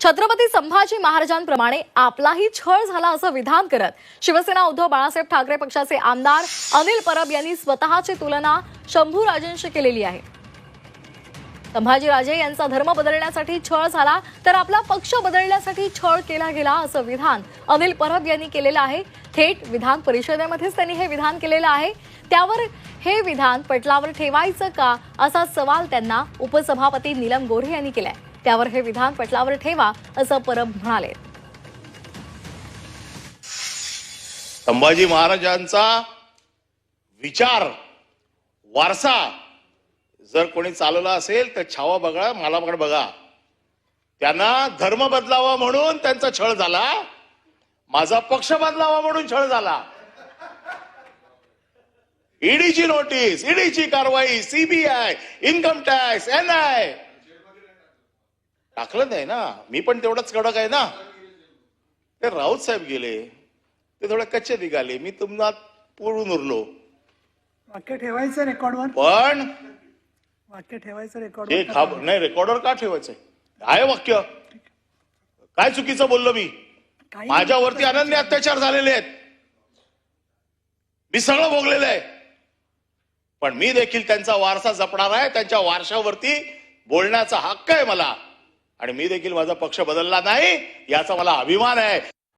छत्रपती संभाजी महाराजांप्रमाणे आपलाही छळ झाला असं विधान करत शिवसेना उद्धव बाळासाहेब ठाकरे पक्षाचे आमदार अनिल परब यांनी स्वतःची तुलना शंभूराजेंशी केलेली आहे. संभाजीराजे यांचा धर्म बदलण्यासाठी छळ झाला तर आपला पक्ष बदलण्यासाठी छळ केला गेला असं विधान अनिल परब यांनी केलेलं आहे. थेट विधान परिषदेमध्येच त्यांनी हे विधान केलेलं आहे. त्यावर हे विधान पटलावर ठेवायचं का असा सवाल त्यांना उपसभापती नीलम गोऱ्हे यांनी केलाय. त्यावर हे विधान पटलावर ठेवा असं परब म्हणाले. संभाजी महाराजांचा विचार वारसा जर कोणी चालवला असेल तर छावा बघा मला बघा. त्यांना धर्म बदलावा म्हणून त्यांचा छळ झाला. माझा पक्ष बदलावा म्हणून छळ झाला. ईडीची नोटीस ईडीची कारवाई CBI income tax N I टाकलं नाही ना. मी पण तेवढंच कडक आहे ना. ते राऊत साहेब गेले. ते थोडे कच्चे निघाले. मी तुम्हाला पुरून उरलो. वाक्य ठेवायचं रेकॉर्डवर? पण वाक्य ठेवायचं हे रेकॉर्डवर खाब नाही रेकॉर्डवर का ठेवायचंय आहे? वाक्य. काय चुकीचं बोललो मी? काही माझ्यावरती अनन्य अत्याचार झालेले आहेत. मी सगळं भोगलेलं आहे. पण मी देखील त्यांचा वारसा जपणार आहे. त्यांच्या वारशावरती बोलण्याचा हक्क आहे मला. आणि मी देखील माझा पक्ष बदलला नाही याचा मला अभिमान आहे.